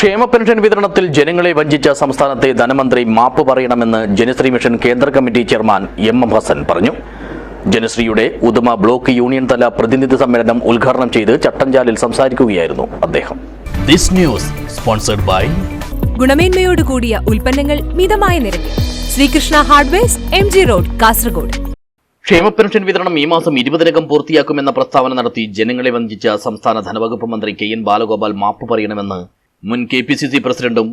ക്ഷേമ പെൻഷൻ വിതരണത്തിൽ ജനങ്ങളെ വഞ്ചിച്ച സംസ്ഥാനത്തെ ധനമന്ത്രി മാപ്പ് പറയണമെന്ന് ജനശ്രീ മിഷൻ കേന്ദ്ര committee chairman M M Hasan പറഞ്ഞു. ജനശ്രീയുടെ ഉദുമ ബ്ലോക്ക് യൂണിയൻ തല പ്രതിനിധി സമ്മേളനം ഉദ്ഘാടനം ചെയ്ത് ചട്ടഞ്ചാലിൽ സംസാരിക്കുകയായിരുന്നു അദ്ദേഹം. ദിസ് ന്യൂസ് സ്പോൺസർഡ് ബൈ ഗുണമേന്മയോട് കൂടിയ ഉൽപ്പന്നങ്ങൾ മിതമായ നിരക്കിൽ. Sreekrishna hardwares M G road Kasaragod. ക്ഷേമ പെൻഷൻ വിതരണം ഈ മാസം ഇരുപതിനകം പൂർത്തിയാക്കുമെന്ന പ്രസ്താവന നടത്തി ജനങ്ങളെ വഞ്ചിച്ച സംസ്ഥാന ധനവകുപ്പ് മന്ത്രി കെ എൻ ബാലഗോപാൽ മാപ്പ് പറയണമെന്ന് മുൻ കെ പി സി സി പ്രസിഡന്റും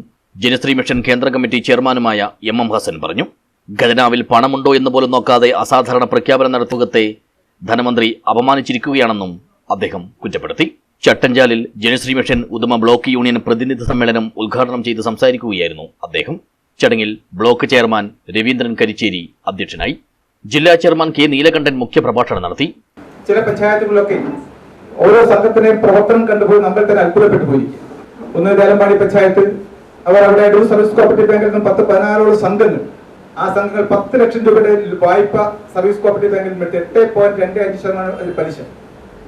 ജനശ്രീ മിഷൻ കേന്ദ്ര കമ്മിറ്റി ചെയർമാനുമായ എം എം ഹസൻ പറഞ്ഞു. ഖജനാവിൽ പണമുണ്ടോ എന്ന് പോലും നോക്കാതെ അസാധാരണ പ്രഖ്യാപനം നടത്തുകത്തെ ധനമന്ത്രി അപമാനിച്ചിരിക്കുകയാണെന്നും അദ്ദേഹം കുറ്റപ്പെടുത്തി. ചട്ടഞ്ചാലിൽ Janashree mission Uduma block union പ്രതിനിധി സമ്മേളനം ഉദ്ഘാടനം ചെയ്ത് സംസാരിക്കുകയായിരുന്നു അദ്ദേഹം. ചടങ്ങിൽ ബ്ലോക്ക് ചെയർമാൻ രവീന്ദ്രൻ കരിച്ചേരി അധ്യക്ഷനായി. ജില്ലാ ചെയർമാൻ കെ നീലകണ്ഠൻ മുഖ്യപ്രഭാഷണം നടത്തി. ചില പഞ്ചായത്തുകളിലൊക്കെ ഓരോ സംഘത്തിന്റെയും പ്രവർത്തനം കണ്ടുപോയി നമ്മൾ തന്നെ അത്ഭുതപ്പെട്ടു പോയി ഒന്ന് ദേലമ്പാടി പഞ്ചായത്ത് അവർ അവിടെ സർവീസ് കോപ്പറേറ്റീവ് ബാങ്കിൽ പത്ത് പതിനാറോളം സംഘങ്ങൾ. ആ സംഘങ്ങൾ പത്ത് ലക്ഷം രൂപയുടെ വായ്പ സർവീസ് കോപ്പറേറ്റീവ് ബാങ്കിൽ നിന്ന് എട്ട് പോയിന്റ് രണ്ട് അഞ്ച് ശതമാനം അതിൽ പലിശ.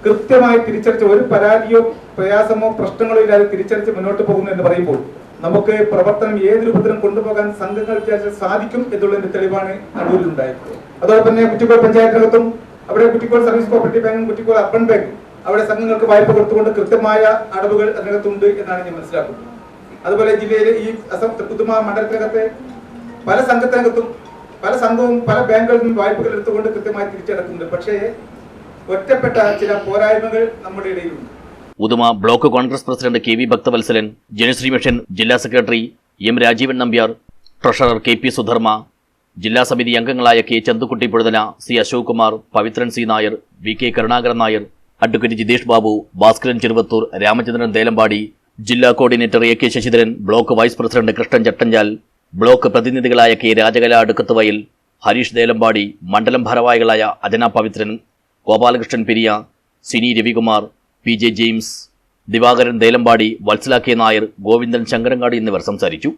കൃത്യമായി തിരിച്ചടിച്ച് ഒരു പരാതിയോ പ്രയാസമോ പ്രശ്നങ്ങളോ ഇല്ലാതെ തിരിച്ചടിച്ച് മുന്നോട്ട് പോകുന്നു എന്ന് പറയുമ്പോൾ നമുക്ക് പ്രവർത്തനം ഏത് രൂപത്തിലും കൊണ്ടുപോകാൻ സംഘങ്ങൾ വിചാരിച്ചാൽ സാധിക്കും എന്നുള്ളതിന്റെ തെളിവാണ് അടൂരിൽ ഉണ്ടായത് അതോടൊപ്പം തന്നെ കുറ്റിക്കോൾ പഞ്ചായത്തിനകത്തും അവിടെ കുറ്റിക്കോൾ സർവീസ് കോപ്പറേറ്റീവ് ബാങ്കും കുറ്റിക്കോൾ അർബൻ ബാങ്കും അവിടെ സംഘങ്ങൾക്ക് വായ്പ കൊടുത്തുകൊണ്ട് കൃത്യമായ അടവുകൾ അതിനകത്തുണ്ട് എന്നാണ് ഞാൻ മനസ്സിലാക്കുന്നത്. അതുപോലെ ജില്ലയിലെ ഈ അസം പുതുമ മണ്ഡലത്തിനകത്തെ പല സംഘത്തിനകത്തും പല സംഘവും പല ബാങ്കുകളിൽ നിന്നും വായ്പകൾ എടുത്തുകൊണ്ട് കൃത്യമായി തിരിച്ചടക്കുന്നുണ്ട്. പക്ഷേ ഒറ്റപ്പെട്ട ചില പോരായ്മകൾ നമ്മുടെ ഇടയിലുണ്ട്. Uduma block Congress president K V Bhakthavalsalan Janashree mission ജില്ലാ secretary M Rajeevan Nambiar treasurer K P Sudharma ജില്ലാ സമിതി അംഗങ്ങളായ K Chanthukutty Puzhuthana C Ashok Kumar Pavithran C Nair V K Karunakaran Nair advocate Jithesh Babu Bhaskaran Cheruvathur Ramachandran Thelampady ജില്ലാ coordinator A K Sasidharan block vice president Krishnan Chattanchal block പ്രതിനിധികളായ K Rajakala Adukkathuvayal Harish Thelampady മണ്ഡലം ഭാരവാഹികളായ Ajana Pavithran Gopalakrishnan Periya Sini Ravikumar P J James Divakaran Thelampady Vatsala K Nair Govindan Sankarangadi എന്നിവർ സംസാരിച്ചു.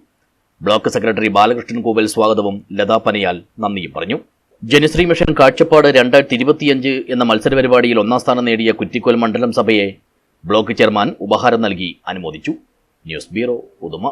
Block secretary Balakrishnan കോവൽ സ്വാഗതവും ലതാ പനയാൽ നന്ദിയും പറഞ്ഞു. Janasree mission കാഴ്ചപ്പാട് രണ്ടായിരത്തി ഇരുപത്തിയഞ്ച് എന്ന മത്സര പരിപാടിയിൽ ഒന്നാം സ്ഥാനം നേടിയ കുറ്റിക്കോൽ മണ്ഡലം സഭയെ ബ്ലോക്ക് ചെയർമാൻ ഉപഹാരം നൽകി അനുമോദിച്ചു. News bureau Uduma.